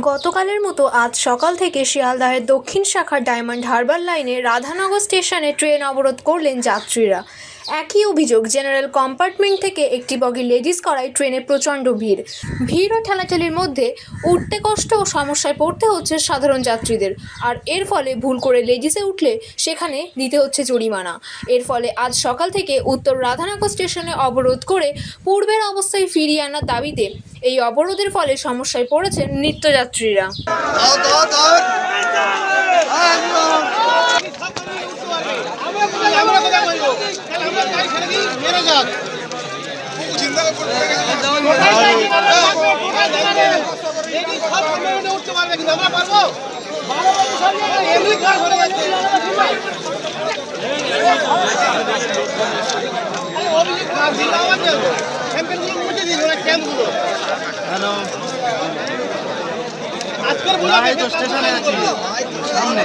গতকালের মতো আজ সকাল থেকে শিয়ালদাহের দক্ষিণ শাখার ডায়মন্ড হারবার লাইনে রাধানগর স্টেশনে ট্রেন অবরোধ করলেন যাত্রীরা। একই অভিযোগ, জেনারেল কম্পার্টমেন্ট থেকে একটি বগি লেডিস করায় ট্রেনে প্রচণ্ড ভিড়। ভিড় ও ঠেলাঠেলির মধ্যে উঠতে কষ্ট ও সমস্যায় পড়তে হচ্ছে সাধারণ যাত্রীদের। আর এর ফলে ভুল করে লেডিসে উঠলে সেখানে দিতে হচ্ছে জরিমানা। এর ফলে আজ সকাল থেকে উত্তর রাধানগর স্টেশনে অবরোধ করে পূর্বের অবস্থায় ফিরিয়ে আনার দাবিতে এই অবরোধের ফলে সমস্যায় পড়েছেন নিত্যযাত্রীরা। আজকের এই তো স্টেশনে আছি। সামনে।